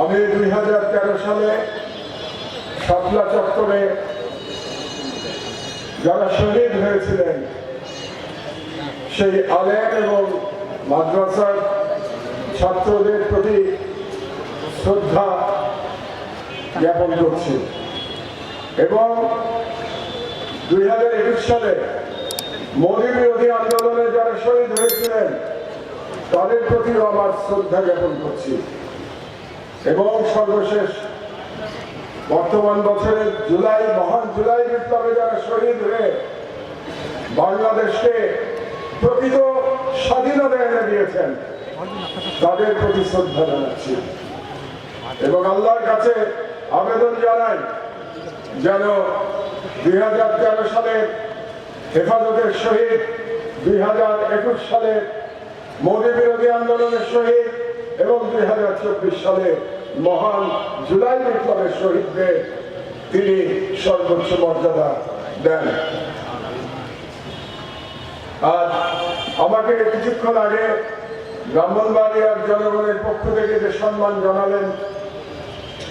আমি দুই হাজার তেরো সালে শাপলা চত্বরে যারা শহীদ হয়েছিলেন, সেই আলেম এবং মাদ্রাসার ছাত্রদের প্রতি শ্রদ্ধা জ্ঞাপন করছি। এবং দুই হাজার একুশ সালে মোদী বিরোধী আন্দোলনে যারা শহীদ হয়েছিলেন, তাদের প্রতিও আমার শ্রদ্ধা জ্ঞাপন করছি। এবং সর্বশেষ বর্তমান বছরের জুলাই, মহান জুলাই বিপ্লবে যারা শহীদ হয়ে বাংলাদেশকে প্রকৃত স্বাধীনতা এনে দিয়েছেন, তাদের প্রতি শ্রদ্ধা জানাচ্ছি। এবং আল্লাহর কাছে আবেদন জানাই যেন দুই হাজার তেরো সালের হেফাজতের শহীদ, দুই হাজার একুশ সালের মোদী বিরোধী আন্দোলনের শহীদ এবং দুই হাজার চব্বিশ সালে মহান জুলাই বিপ্লবের শহীদদের তিনি সর্বোচ্চ মর্যাদা দেন। আর আমাকে কিছুক্ষণ আগে ব্রাহ্মণবাড়িয়ার জনগণের পক্ষ থেকে যে সম্মান জানালেন,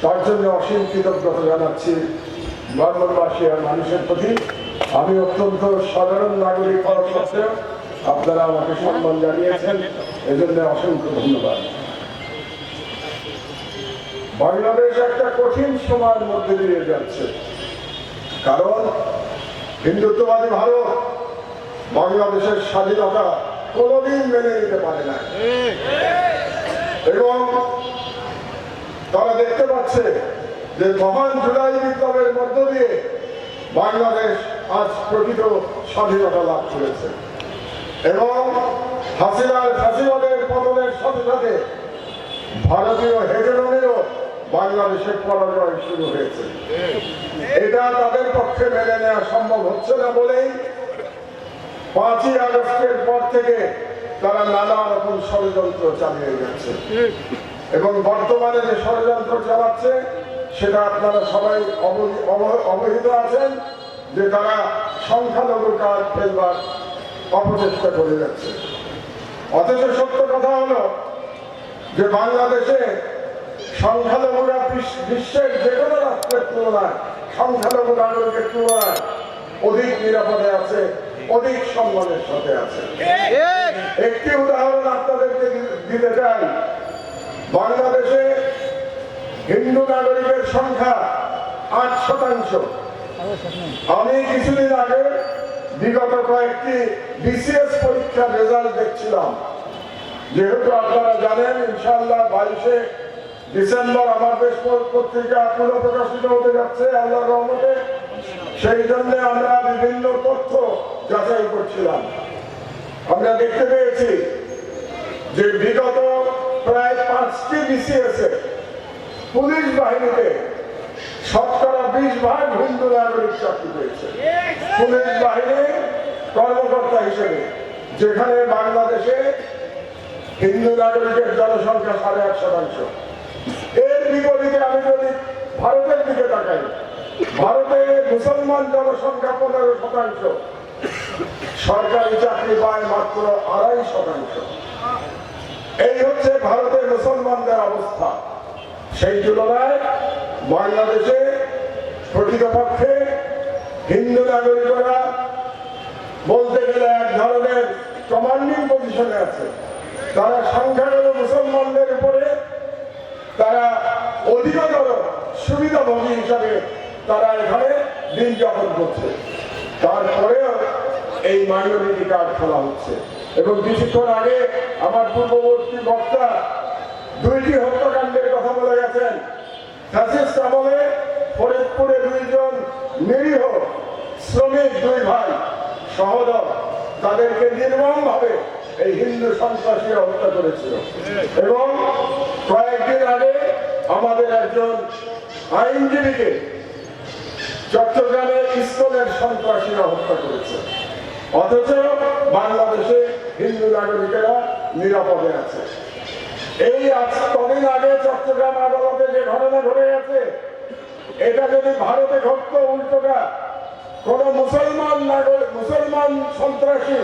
তার জন্য অসীম কৃতজ্ঞতা জানাচ্ছি ব্রাহ্মণবাসী আর মানুষের প্রতি। আমি অত্যন্ত সাধারণ নাগরিক হওয়া সত্ত্বেও আপনারা আমাকে সম্মান জানিয়েছেন, এজন্য অসংখ্য ধন্যবাদ। বাংলাদেশ একটা কঠিন সময়ের মধ্যে দিয়ে যাচ্ছে। কারণ হিন্দুত্ববাদী ভারত বাংলাদেশের স্বাধীনতা কোনোদিন মেনে নিতে পারে না এবং তারা দেখতে পাচ্ছে যে মহান জুলাই বিপ্লবের মধ্য দিয়ে বাংলাদেশ আজ প্রকৃত স্বাধীনতা লাভ করেছে। এবং হাসিনার ফাঁসিবাদের পতনের সাথে সাথে ভারতীয় হেজেরনেরও বাংলাদেশের পরাজয় শুরু হয়েছে। এটা তাদের পক্ষে মেনে নেওয়া সম্ভব হচ্ছে না বলেই পাঁচই আগস্টের পর থেকে তারা নানা রকম ষড়যন্ত্র চালিয়ে যাচ্ছে। এবং বর্তমানে যে ষড়যন্ত্র চালাচ্ছে, সেটা আপনারা সবাই অব- অবহিত আছেন যে তারা সংখ্যালঘু কাজ ফেলবার অপচেষ্টা করে যাচ্ছে। অথচ সত্য কথা হলো যে বাংলাদেশে সংখ্যালঘুরা বিশ- বিশ্বের যে কোনো রাষ্ট্রের তুলনায় সংখ্যালঘু নাগরিকের তুলনায় অধিক নিরাপদে আছে, অধিক সম্মানের সাথে আছে। একটি উদাহরণ আপনাদেরকে দিতে চাই। বাংলাদেশে হিন্দু নাগরিকের সংখ্যা আট শতাংশ। আমি কিছুদিন আগে বিগত কয়েকটি বিসিএস পরীক্ষার রেজাল্ট দেখছিলাম। যেহেতু আপনারা জানেন, ইনশাআল্লাহ বাইশে ডিসেম্বর আমার দেশ পত্রিকা প্রকাশিত হতে যাচ্ছে আল্লাহ রহমতে। সেই জন্য আমরা বিভিন্ন তথ্য যাচাই করছিলাম। আমরা দেখতে পেয়েছি যে বিগত প্রায় পাঁচটি বিসিএস পুলিশ বাহিনীতে শতকরা বিশ ভাগ হিন্দু নাগরিক চাকরি পেয়েছে। পুলিশ বাহিনীর কর্মকর্তা হিসেবে, যেখানে বাংলাদেশে হিন্দু নাগরিকের জনসংখ্যা সাড়ে আট শতাংশ। এর বিপরীতে আমি যদি ভারতের দিকে তাকাই, ভারতে মুসলমান জনসংখ্যা পনেরো শতাংশ, সরকারি চাকরি পায় মাত্র আড়াই শতাংশ। এই হচ্ছে ভারতের মুসলমানদের অবস্থা। সেই তুলনায় বাংলাদেশে প্রকৃতপক্ষে হিন্দু নাগরিকরা বলতে গেলে এক ধরনের কমান্ডিং পজিশনে আছে। তারা সংখ্যালঘু মুসলমানদের উপরে তারা অধিকতর সুবিধাভোগী হিসাবে তারা এখানে যাপন করছে। তারপরেও এই মাইনরিটি কার্ড খোলা হচ্ছে। এবং কিছুক্ষণ আগে আমার পূর্ববর্তী বক্তা দুইটি হত্যাকাণ্ডের কথা বলে গেছেন। ফ্যাসিস্ট আমলে ফরিদপুরে দুইজন নিরীহ শ্রমিক দুই ভাই, সহোদর, তাদেরকে নির্মম ভাবে এই হিন্দু সন্ত্রাসীরা হত্যা করেছিল। এবং কয়েকদিন আগে আমাদের একজন আইনজীবীকে চট্টগ্রামে ইস্কনের সন্ত্রাসীরা হত্যা করেছে। অথচ বাংলাদেশে হিন্দু নাগরিকেরা নিরাপদে আছে। এই কদিন আগে চট্টগ্রাম আদালতে যে ঘটনা ঘটে গেছে, এটা যদি ভারতে ঘটত উল্টোটা, কোন মুসলমান নাগরিক মুসলমান সন্ত্রাসী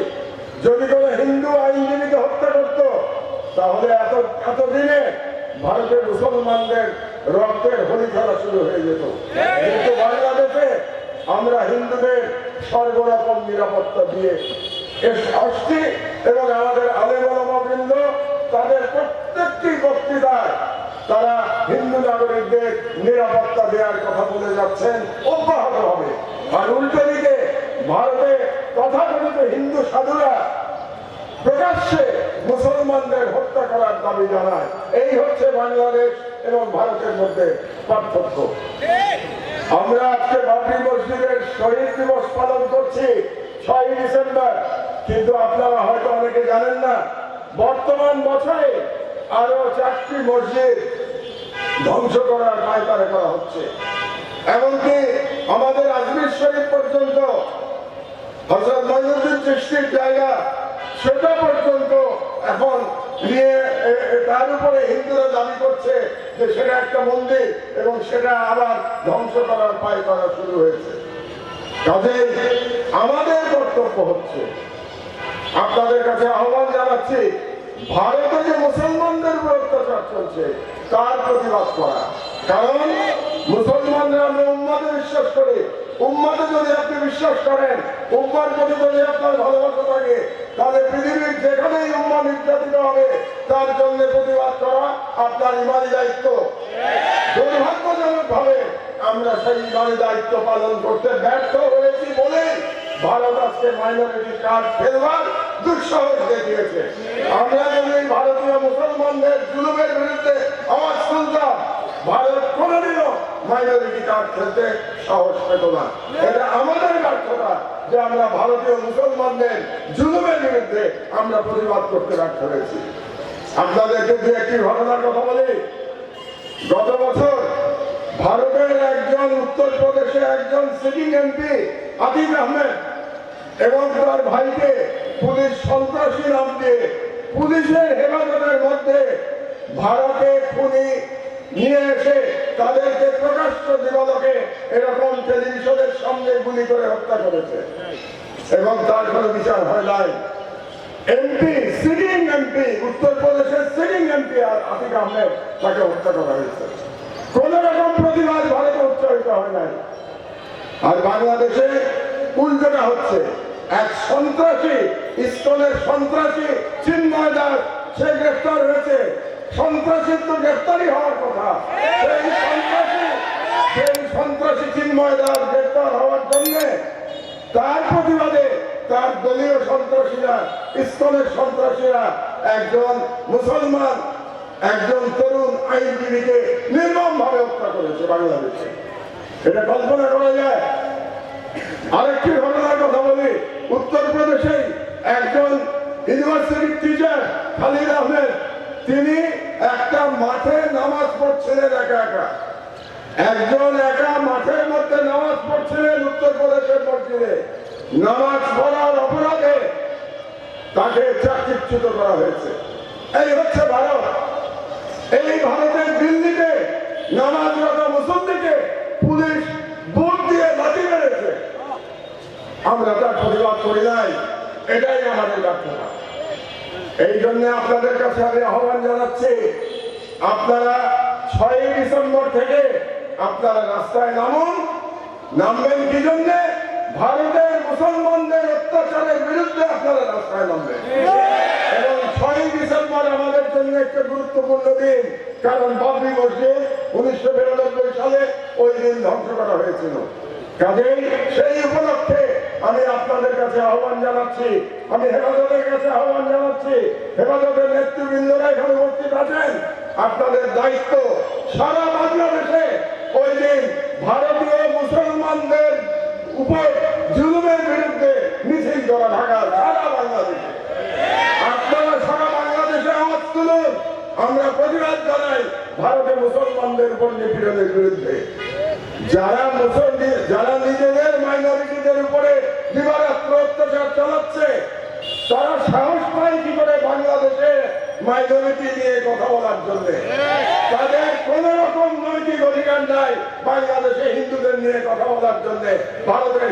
যদি কোনো হিন্দু আইনজীবীকে হত্যা করত, তাহলে এত, এতদিনে ভারতের মুসলমানদের রক্তের হোলি খেলা শুরু হয়ে যেত। কিন্তু বাংলাদেশে আমরা হিন্দুদের সর্বরকম নিরাপত্তা দিয়ে আসছি এবং আমাদের আলেমবৃন্দ তাদের প্রত্যেকটি বক্তৃতায় তারা হিন্দু নাগরিকদের নিরাপত্তা দেওয়ার কথা বলে যাচ্ছেন, অব্যাহত হবে। আর উল্টো দিকে ভারতে তথাকথিত হিন্দু সাধুরা প্রকাশ্যে মুসলমানদের হত্যা করার দাবি জানায়। এই হচ্ছে বাংলাদেশ এবং ভারতের মধ্যে পার্থক্য। আমরা আজকে বাবরি মসজিদের শহীদ দিবস পালন করছি ছয় ডিসেম্বর। কিন্তু আপনারা হয়তো অনেকে জানেন না, বর্তমান বছরে আরও চারটি মসজিদ ধ্বংস করার পায়তারা করা হচ্ছে। এমনকি আমাদের আজমির শরীফ পর্যন্ত হজরত মহিনুদ্দিন সৃষ্টির জায়গা সেটা পর্যন্ত এখন নিয়ে তার উপরে হিন্দুরা দাবি করছে যে সেটা একটা মন্দির এবং সেটা আবার ধ্বংস করার পায় করা শুরু হয়েছে। কাজেই আমাদের কর্তব্য হচ্ছে, আপনাদের কাছে আহ্বান জানাচ্ছি, ভারতে যে মুসলমানদের উপর অত্যাচার চলছে, তার প্রতিবাদ করা। কারণ মুসলমানরা আমরা উম্মাদে বিশ্বাস করি। উম্মাদে যদি আপনি বিশ্বাস করেন, উম্মার প্রতি যদি আপনার ভালোবাসা থাকে, তাহলে পৃথিবীর যেখানেই উম্মা নির্যাতিত হবে, তার জন্য প্রতিবাদ করা আপনার ইমানি দায়িত্ব। দুর্ভাগ্যজনক ভাবে আমরা সেই ইমানি দায়িত্ব পালন করতে ব্যর্থ হয়েছি বলে ভারত আজকে মাইনরিটি কার্ড ফেলবার দুঃসাহস দেখিয়েছে। আমরা যদি ভারতীয় মুসলমানদের জুলুমের বিরুদ্ধে আওয়াজ তুলতাম। ভারত মাইনরিটি কার্ড খেলতে সাহস পেত না। এটা আমাদের ব্যর্থতা যে আমরা ভারতীয় মুসলমানদের জুলুমের বিরুদ্ধে আমরা প্রতিবাদ করতে ব্যর্থ হয়েছি। আপনাদেরকে দু একটি ঘটনার কথা বলি। গত বছর ভারতের একজন উত্তরপ্রদেশে একজন সিটিং এমপি আতিক আহমেদ এবং তার ভাইকে পুলিশ সন্ত্রাসী নাম দিয়ে পুলিশের হেফাজতের মধ্যে ভারতে খুনি নিয়ে এসে তাদেরকে প্রকাশ্য দিবালকে এরকম টেলিভিশনের সামনে গুলি করে হত্যা করেছে। এবং তার কোনো বিচার হয় নাই। এমপি, সিটিং এমপি, উত্তরপ্রদেশের সিটিং এমপি আর আতিক আহমেদ তাকে হত্যা করা হয়েছে। কোন রকম প্রতিবাদ ভারতে উচ্চারিত হয় নাই। আর বাংলাদেশে উল্টোটা হচ্ছে। এক সন্ত্রাসী ইস্কনের সন্ত্রাসী চিন্ময় দাস সে গ্রেফতার হয়েছে। সন্ত্রাসীর তো গ্রেফতারই হওয়ার কথা। সেই সন্ত্রাসী সেই সন্ত্রাসী চিন্ময় দাস গ্রেফতার হওয়ার জন্য তার প্রতিবাদে তার দলীয় সন্ত্রাসীরা ইস্কনের সন্ত্রাসীরা একজন মুসলমান, একজন তরুণ আইনজীবীকে নির্মম ভাবে হত্যা করেছে বাংলাদেশে। এটা কল্পনা করা যায়। আরেকটি ঘটনার কথা বলি। উত্তরপ্রদেশে একজন ইউনিভার্সিটির টিচার খালিদ আহমেদ তিনি একটা মাঠে নামাজ পড়ছিলেন একা একা। একজন একা মাঠের মধ্যে নামাজ পড়ছিলেন উত্তরপ্রদেশের মসজিদে। নামাজ পড়ার অপরাধে তাকে চাকরিচ্যুত করা হয়েছে। এই হচ্ছে ভারত। এই ভারতের দিল্লিতে নামাজরত মুসল্লিকে পুলিশ বুট দিয়ে লাঠি মেরেছে। আমরা তার প্রতিবাদ করি নাই, এটাই আমাদের ব্যর্থতা। এই জন্য আপনাদের কাছে আমি আহ্বান জানাচ্ছি, আপনারা ছয়ই ডিসেম্বর থেকে আপনারা রাস্তায় নামুন। নামবেন কি জন্যে ভারতের মুসলমানদের অত্যাচারের বিরুদ্ধে আপনারা রাস্তায় নামবেন। এবং ছয়ই ডিসেম্বর আমাদের জন্য একটা গুরুত্বপূর্ণ দিন, কারণ বাবরি মসজিদ উনিশশো বিরানব্বই সালে ওই দিন ধ্বংস করা হয়েছিল। কাজেই সেই উপলক্ষে আমি আপনাদের কাছে আহ্বান জানাচ্ছি, আমি হেফাজতের কাছে আহ্বান জানাচ্ছি, হেফাজতের নেতৃবৃন্দরা এখানে উপস্থিত আছেন। আপনাদের দায়িত্ব সারা বাংলাদেশে ওই দিন ভারতীয় মুসলমানদের উপর জুলুমের বিরুদ্ধে মিছিল করা ঢাকা সারা বাংলাদেশে। আপনারা সারা বাংলাদেশে আওয়াজ তুলুন, আমরা প্রতিবাদ জানাই ভারতে মুসলমানদের উপর নিপীড়নের বিরুদ্ধে। যারা মুসলমান, যারা নিজেদের মাইনরিটিদের উপরে দিবারাত্র অত্যাচার চালাচ্ছে। তারা সাহস বাংলাদেশে মাইনরিটি নিয়ে কথা বলার জন্য। তাদের কোন রকম নৈতিক অধিকার নাই বাংলাদেশে হিন্দুদের নিয়ে কথা বলার জন্য।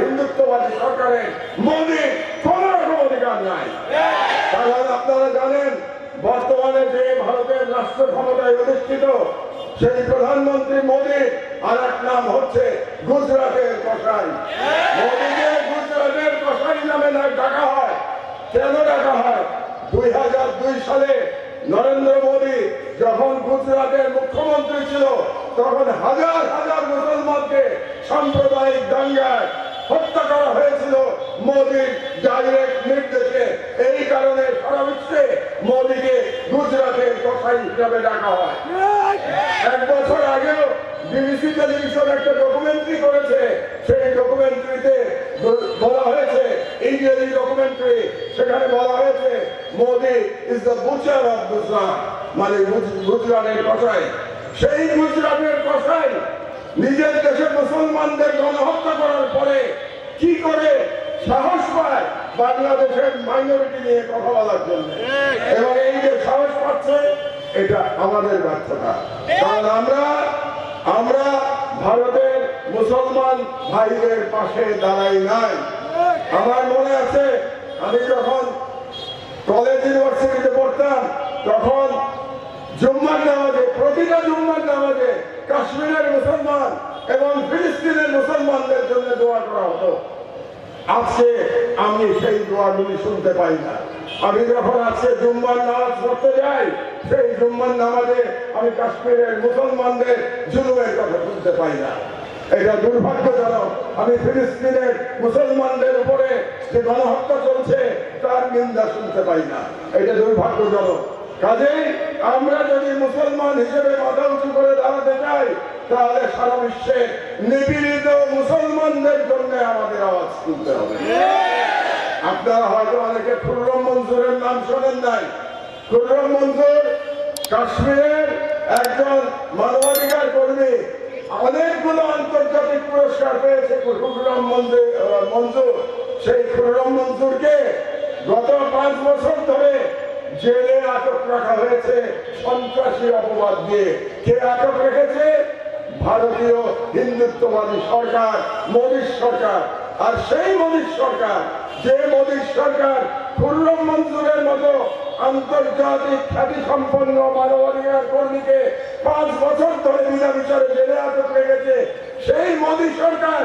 হিন্দুত্ববাদী সরকারের মোদী কোন রকম অধিকার নাই। কারণ আপনারা জানেন, বর্তমানে যে ভারতের রাষ্ট্র ক্ষমতায় সেই প্রধানমন্ত্রী মোদী আর এক নাম হচ্ছে গুজরাটের কসাই। মোদীকে গুজরাটের কসাই নামে ডাকা হয়। কেন ডাকা হয়? দুই হাজার দুই সালে নরেন্দ্র মোদী যখন গুজরাটের মুখ্যমন্ত্রী ছিল, তখন হাজার হাজার মুসলমানকে সাম্প্রদায়িক দাঙ্গায় হত্যা করা হয়েছিল মোদীর ডাইরেক্ট নির্দেশে। এই কারণে সারা বিশ্বে মোদীকে গুজরাটের কসাই হিসাবে ডাকা হয়। এক বছর আগেও বিবিসি টেলিভিশন একটা ডকুমেন্টারি করেছে। সেই ডকুমেন্টারিতে বলা হয়েছে, ইংরেজি ডকুমেন্টারি সেখানে বলা হয়েছে, Modi is the butcher of Gujarat মানে গুজরাটের কসাই। সেই গুজরাটের কসাই নিজের দেশে মুসলমানদের গণহত্যা করার পরে কি করে সাহস পায় বাংলাদেশের মাইনরিটি নিয়ে কথা বলার জন্য? এবং এই যে সাহস পাচ্ছে, এটা আমাদের ব্যর্থতা। কারণ আমরা আমরা ভারতের মুসলমান ভাইদের পাশে দাঁড়াই নাই। আমার মনে আছে, আমি যখন কলেজ ইউনিভার্সিটিতে পড়তাম, তখন জুম্মার নামাজে, প্রতিটা জুম্মার নামাজে কাশ্মীরের মুসলমান এবং ফিলিস্তিনের মুসলমানদের জন্য দোয়া করা হতো। আজকে আমি সেই দোয়াগুলি শুনতে পাই না। আমি যখন আজকে জুম্মার নামাজ পড়তে যাই, সেই জুম্মার নামাজে আমি কাশ্মীরের মুসলমানদের জুলুমের কথা শুনতে পাই না। এটা দুর্ভাগ্যজনক। আমি ফিলিস্তিনের মুসলমানদের উপরে যে গণহত্যা চলছে, তার নিন্দা শুনতে পাই না। এটা দুর্ভাগ্যজনক। কাজেই আমরা যদি মুসলমান হিসেবে মাথা উঁচু করে দাঁড়াতে চাই, তাহলে সারা বিশ্বে নিপীড়িত মুসলমানদের জন্য আমাদের আওয়াজ তুলতে হবে। আপনারা হয়তো অনেকে খুররম মঞ্জুরের নাম শোনেন নাই। খুররম মঞ্জুর কাশ্মীরের একজন মানবাধিকার কর্মী। অনেকগুলো আন্তর্জাতিক পুরস্কার পেয়েছে খুররম আহ, মঞ্জুর। সেই খুররম মঞ্জুরকে গত পাঁচ বছর ধরে জেলে আটক রাখা হয়েছে সন্ত্রাসী অপবাদ দিয়ে। কে আটক রেখেছে? ভারতীয় হিন্দুত্ববাদী সরকার মোদীর সরকার। আর সেই মোদীর সরকার যে মোদীর সরকার খুররম মঞ্জুরের মতো আন্তর্জাতিক খ্যাতি সম্পন্ন মানবাধিকার কর্মীকে পাঁচ বছর ধরে বিনা বিচারে জেলে আটক রেখেছে, সেই মোদী সরকার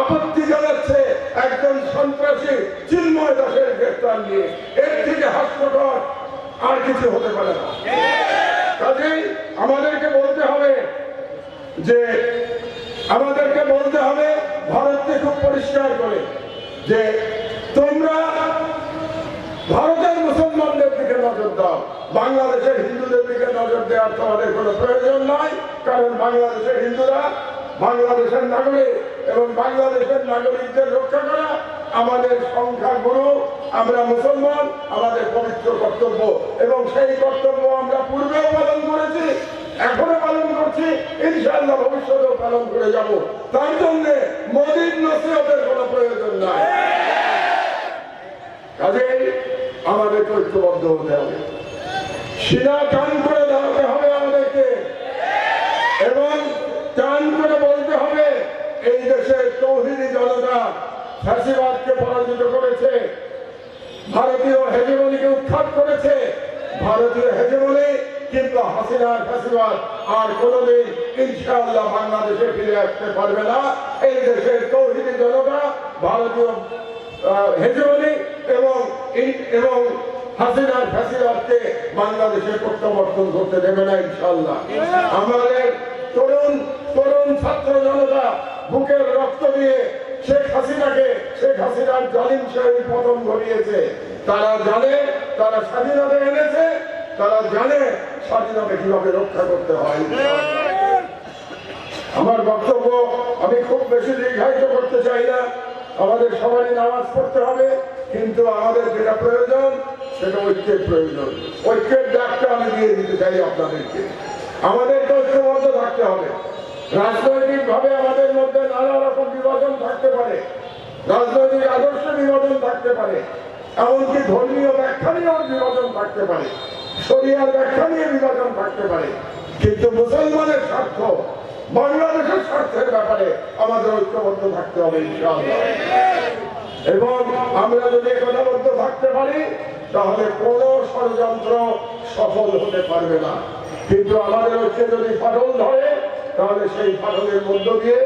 আপত্তি জানাচ্ছে একজন সন্ত্রাসী চিন্ময় দাসের গ্রেফতার নিয়ে। এর থেকে হাস্যকর আর কিছু হতে পারে না। কাজেই আমাদেরকে বলতে হবে যে, আমাদেরকে বলতে হবে ভারতকে খুব পরিষ্কার করে। যে তোমরা ভারতের মুসলমানদের দিকে নজর দাও, বাংলাদেশের হিন্দুদের দিকে নজর দেওয়ার তোমাদের কোনো প্রয়োজন নাই, কারণ বাংলাদেশের হিন্দুরা বাংলাদেশের নাগরিক এবং বাংলাদেশের নাগরিকদের রক্ষা করা আমাদের সংখ্যাগুরু আমরা মুসলমান, আমাদের পবিত্র কর্তব্য এবং সেই কর্তব্য আমরা পূর্বেও পালন করেছি। এখনও পালন করছি, ইনশাআল্লাহ ভবিষ্যতেও পালন করে যাব। তার জন্য মোদীর নসিহতের কোনো প্রয়োজন নাই। কাজেই আমাদের ঐক্যবদ্ধ হতে হবে। সিনা টান করে দাঁড়াতে হবে আমাদেরকে। এবং টান করে বলতে হবে, এই দেশের তৌহিদি জনতা ফ্যাসিবাদকে পরাজিত করেছে, ভারতীয় হেজমনিকে উৎখাত করেছে, ভারতীয় হেজমনি কিন্তু হাসিনার ফ্যাসিবাদ আর কোনোদিন ইনশাআল্লাহ বাংলাদেশে ফিরে আসতে পারবে না। এই দেশের তৌহিদি জনতা, ভারতীয় হেজমনি এবং এবং হাসিনার ফ্যাসিবাদকে বাংলাদেশে প্রত্যাবর্তন করতে দেবে না ইনশাআল্লাহ। আমাদের তরুণ তরুণ ছাত্র জনতা বুকের রক্ত দিয়ে শেখ হাসিনাকে, শেখ হাসিনার জালিম শাহী পতন ঘটিয়েছে। তারা জানে, তারা স্বাধীনতা এনেছে, তারা জানে স্বাধীনতা কীভাবে রক্ষা করতে হয়? আমার বক্তব্য আমি খুব বেশি দীর্ঘায়িত করতে চাই না। আমাদের সবারই নামাজ পড়তে হবে, কিন্তু আমাদের যেটা প্রয়োজন, সেটা ঐক্যের প্রয়োজন। ঐক্যের ডাকটা আমি দিয়ে দিতে চাই আপনাদেরকে। আমাদেরকে ঐক্যবদ্ধ থাকতে হবে। রাজনৈতিক ভাবে আমাদের মধ্যে নানা রকম বিভাজন থাকতে পারে। রাজনৈতিক আদর্শ বিভাজন থাকতে পারে। এমনকি ধর্মীয় ব্যাখ্যা নিয়েও বিভাজন থাকতে পারে। শরিয়ার ব্যাখ্যা নিয়ে বিভাজন থাকতে পারে। কিন্তু মুসলমানের স্বার্থ, বাংলাদেশের স্বার্থের ব্যাপারে আমাদের ঐক্যবদ্ধ থাকতে হবে এবং আমরা যদি একতাবদ্ধ থাকতে পারি, তাহলে কোনো ষড়যন্ত্র সফল হতে পারবে না। কিন্তু আমাদের ঐক্যে যদি ফাটল ধরে, তাহলে সেই ফাটলের মধ্য দিয়ে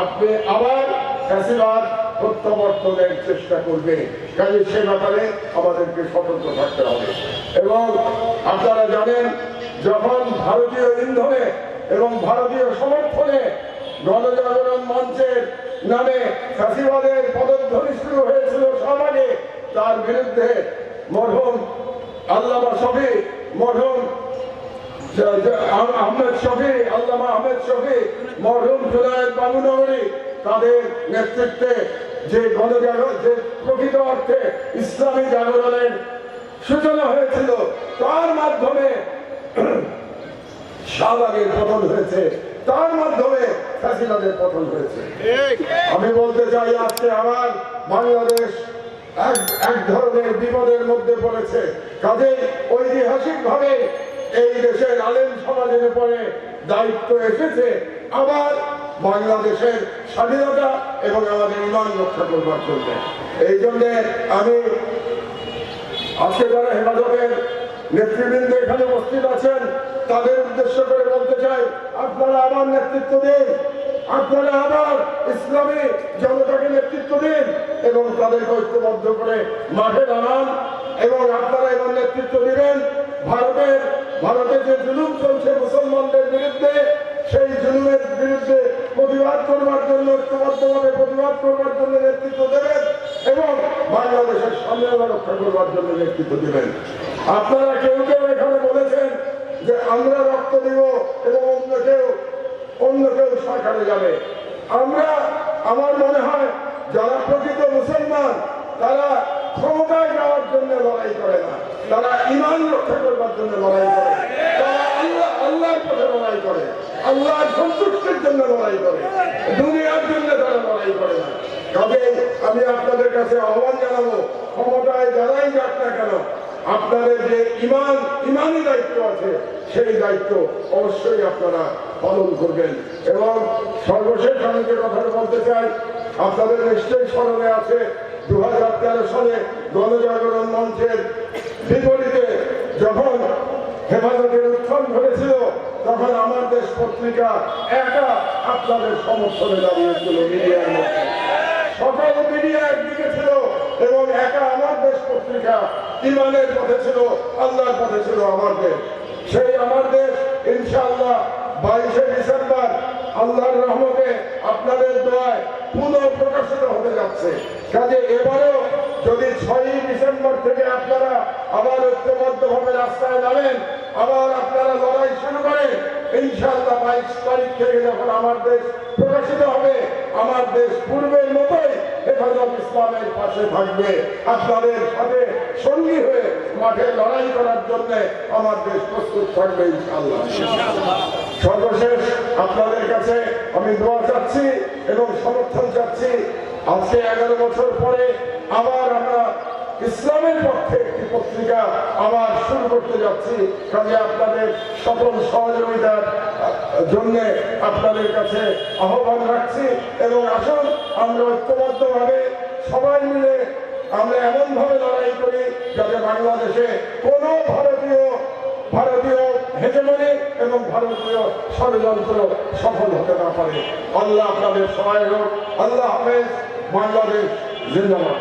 আপনি আবার ফ্যাসিবাদ প্রত্যাবর্তনের চেষ্টা করবে। কাজে সে ব্যাপারে আমাদেরকে সতর্ক থাকতে হবে। এবং আপনারা জানেন, যখন ভারতীয় ইন্ধনে এবং ভারতীয় সমর্থনে গণজাগরণ মঞ্চের নামে ফ্যাসিবাদের পদধ্বনি শুরু হয়েছিল সমাজে তার বিরুদ্ধে মরহুম আল্লামা শফি, মরহুম আহমেদ শফি, আল্লামা আহমেদ শফি, মরহুম জুনায়দ বাবুনগরী তাদের নেতৃত্বে যে গণজাগরণ যে প্রকৃত অর্থে ইসলামী জাগরণের সূচনা হয়েছিল তার মাধ্যমে শাহবাগের পতন হয়েছে তার মাধ্যমে ফ্যাসিবাদের পতন হয়েছে। আমি বলতে চাই আজকে আমার বাংলাদেশ এক এক ধরনের বিপদের মধ্যে পড়েছে। কাজে ঐতিহাসিক ভাবে এই দেশের আলেম সমাজের উপরে দায়িত্ব এসেছে। আবার বাংলাদেশের স্বাধীনতা এবং আমাদের ইমান রক্ষা করবার জন্য। এই জন্যে আমি আজকে যারা হেফাজতের নেতৃবৃন্দ এখানে উপস্থিত আছেন, তাদের উদ্দেশ্য করে বলতে চাই, আপনারা আবার নেতৃত্ব দিন, আপনারা আবার ইসলামী জনতাকে নেতৃত্ব দিন এবং তাদেরকে ঐক্যবদ্ধ করে মাঠে দাঁড়ান এবং আপনারা এবার নেতৃত্ব দিবেন। ভারতের ভারতের যে জুলুম চলছে মুসলমানদের বিরুদ্ধে প্রতিবাদ করবার জন্য ঐক্যবদ্ধভাবে প্রতিবাদ করবার জন্য নেতৃত্ব দেবেন এবং বাংলাদেশের স্বাধীনতা রক্ষা করবার জন্য নেতৃত্ব দেবেন। আপনারা কেউ কেউ এখানে বলেছেন যে আমরা রক্ত দিব এবং অন্য কেউ অন্য কেউ সরকারে যাবে। আমরা, আমার মনে হয় যারা প্রকৃত মুসলমান, তারা ক্ষমতায় যাওয়ার জন্য লড়াই করে না। তারা ইমান রক্ষা করবার জন্য লড়াই করে। তারা আল্লাহ, আল্লাহর পথে লড়াই করে। আল্লাহর সন্তুষ্টির জন্য লড়াই করে। দুনিয়ার জন্য তারা লড়াই করে না। তবে আমি আপনাদের কাছে আহ্বান জানাব, ক্ষমতায় যারাই যাক না কেন, আপনাদের যে ইমান ইমানি দায়িত্ব আছে, সেই দায়িত্ব অবশ্যই আপনারা পালন করবেন। এবং সর্বশেষ আমি যে কথাটা বলতে চাই, আপনাদের নিশ্চয়ই স্মরণে আছে দু সালে গণজাগরণ মঞ্চের বিপরীতে হেফাজতের উত্থান হয়েছিল তখন আমার দেশ পত্রিকা একা আপনাদের সমর্থনে দাঁড়িয়েছিল মিডিয়ার মধ্যে। সকল মিডিয়া একদিকে ছিল এবং একা আমার দেশ পত্রিকা ইমানের পথে ছিল, আল্লাহর পথে ছিল আমার দেশ। সেই আমার দেশ, ইনশাআল্লাহ বাইশে ডিসেম্বর আল্লাহর রহমতে আপনাদের দোয়ায় পুনঃ প্রকাশিত হতে যাচ্ছে। কাজে এবারেও যদি ছয়ই ডিসেম্বর থেকে আপনারা আবার ঐক্যবদ্ধভাবে রাস্তায় নামেন, আবার আপনারা লড়াই শুরু করেন, ইনশাআল্লাহ বাইশ তারিখ থেকে যখন আমার দেশ প্রকাশিত হবে, আমার দেশ পূর্বের মতোই হেফাজত ইসলামের পাশে থাকবে। আপনাদের সাথে সঙ্গী হয়ে মাঠে লড়াই করার জন্য আমার দেশ প্রস্তুত থাকবে, ইনশাআল্লাহ। সর্বশেষ আপনাদের কাছে আমি দোয়া চাচ্ছি এবং সমর্থন চাচ্ছি। আজকে এগারো বছর পরে আবার আমরা ইসলামের পক্ষে একটি পত্রিকা আবার শুরু করতে যাচ্ছি। কাজে আপনাদের সকল সহযোগিতার জন্য আপনাদের কাছে আহ্বান রাখছি এবং আসুন, আমরা ঐক্যবদ্ধভাবে সবাই মিলে আমরা এমন ভাবে লড়াই করি যাতে বাংলাদেশে কোনো ভারতীয় ভারতীয় হেজেমনি এবং ভারতীয় ষড়যন্ত্র সফল হতে না পারে। আল্লাহ আপনাদের সহায় হোক। আল্লাহ হাফেজ, বাংলাদেশ, জিন্দাবাদ।